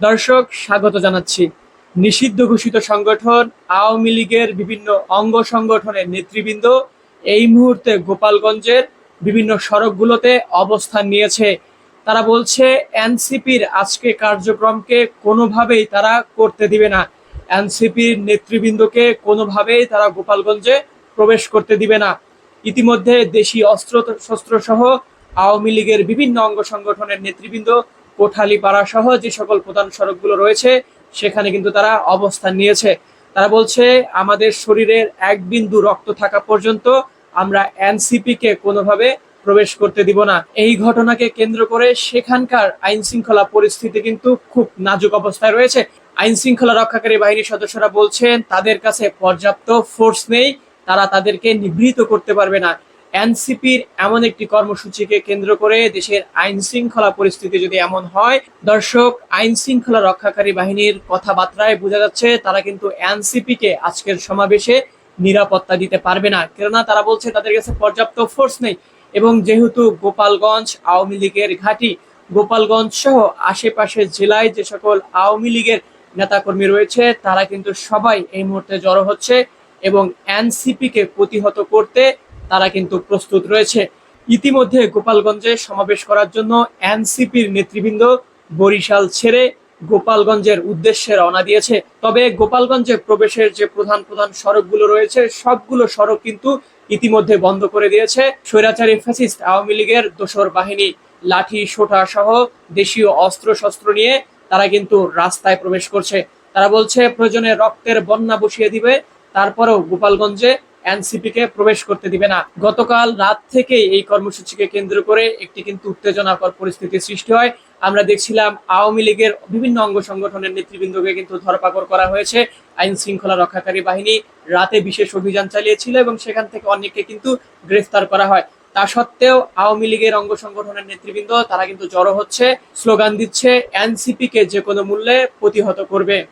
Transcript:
দর্শক, স্বাগত জানাচ্ছি। নিষিদ্ধ ঘোষিত সংগঠন, আওয়ামী লীগের বিভিন্ন অঙ্গ সংগঠনের নেতৃবৃন্দ এই মুহূর্তে গোপালগঞ্জের বিভিন্ন সড়কগুলোতে অবস্থান নিয়েছে। তারা বলছে, এনসিপির আজকে কার্যক্রমকে কোনোভাবেই তারা করতে দিবে না। এনসিপির নেতৃবৃন্দকে কোনোভাবেই তারা গোপালগঞ্জে প্রবেশ করতে দিবে না। ইতিমধ্যে দেশি অস্ত্র শস্ত্র সহ আওয়ামী লীগের বিভিন্ন অঙ্গ সংগঠনের নেতৃবৃন্দ কোঠালীপাড়া সহ যে সকল প্রধান সড়কগুলো রয়েছে, সেখানে কিন্তু তারা অবস্থান নিয়েছে। তারা বলছে, আমাদের শরীরের এক বিন্দু রক্ত থাকা পর্যন্ত আমরা এনসিপি কে কোনোভাবে প্রবেশ করতে দিব না। এই ঘটনাকে কেন্দ্র করে সেখানকার আইন শৃঙ্খলা পরিস্থিতি কিন্তু খুব নাজুক অবস্থায় রয়েছে। আইন শৃঙ্খলা রক্ষাকারী বাহিনীর সদস্যরা বলছেন, তাদের কাছে পর্যাপ্ত ফোর্স নেই, তারা তাদেরকে নিবৃত করতে পারবে না। এনসিপির এমন একটি কর্মসূচিকে কেন্দ্র করে দেশের আইন শৃঙ্খলা পরিস্থিতি যদি এমন হয়, দর্শক, আইন শৃঙ্খলা রক্ষাকারী বাহিনীর কথাবার্তায় বোঝা যাচ্ছে তারা কিন্তু এনসিপি কে আজকের সমাবেশে নিরাপত্তা দিতে পারবে না। কেননা তারা বলছে তাদের কাছে পর্যাপ্ত ফোর্স নেই এবং যেহেতু গোপালগঞ্জ আওয়ামী লীগের ঘাঁটি, গোপালগঞ্জ সহ আশেপাশের জেলায় যে সকল আওয়ামী লীগের নেতাকর্মী রয়েছে, তারা কিন্তু সবাই এই মুহূর্তে জড়ো হচ্ছে এবং এনসিপি কে প্রতিহত করতে তারা কিন্তু প্রস্তুত রয়েছে। ইতিমধ্যে গোপালগঞ্জে সমাবেশ করার জন্য এনসিপির নেতৃবৃন্দ বরিশাল ছেড়ে গোপালগঞ্জের উদ্দেশ্যে রওনা দিয়েছে। তবে গোপালগঞ্জে প্রবেশের যে প্রধান প্রধান সড়কগুলো রয়েছে, সবগুলো সড়ক কিন্তু ইতিমধ্যে বন্ধ করে দিয়েছে। স্বৈরাচারী ফ্যাসিস্ট আওয়ামী লীগের দোসর বাহিনী, লাঠি, সোটা সহ দেশীয় অস্ত্র শস্ত্র নিয়ে তারা কিন্তু রাস্তায় প্রবেশ করছে। তারা বলছে, প্রয়োজনে রক্তের বন্যা বসিয়ে দিবে, তারপরেও গোপালগঞ্জে এনসিপি কে প্রবেশ করতে দিবে না। গতকাল রাত থেকে এই কর্মসূচিকে কেন্দ্র করে একটি কিন্তু উত্তেজনাকর পরিস্থিতির সৃষ্টি হয়। আমরা দেখছিলাম আওয়ামী লীগের বিভিন্ন অঙ্গ সংগঠনের নেতৃবৃন্দকে কিন্তু ধরপাকড় করা হয়েছে। আইন শৃঙ্খলা রক্ষাকারী বাহিনী রাতে বিশেষ অভিযান চালিয়েছিল এবং সেখান থেকে অনেককে কিন্তু গ্রেফতার করা হয়। তা সত্ত্বেও আওয়ামী লীগের অঙ্গ সংগঠনের নেতৃবৃন্দ, তারা কিন্তু জড়ো হচ্ছে, স্লোগান দিচ্ছে, এনসিপি কে যে কোনো মূল্যে প্রতিহত করবে।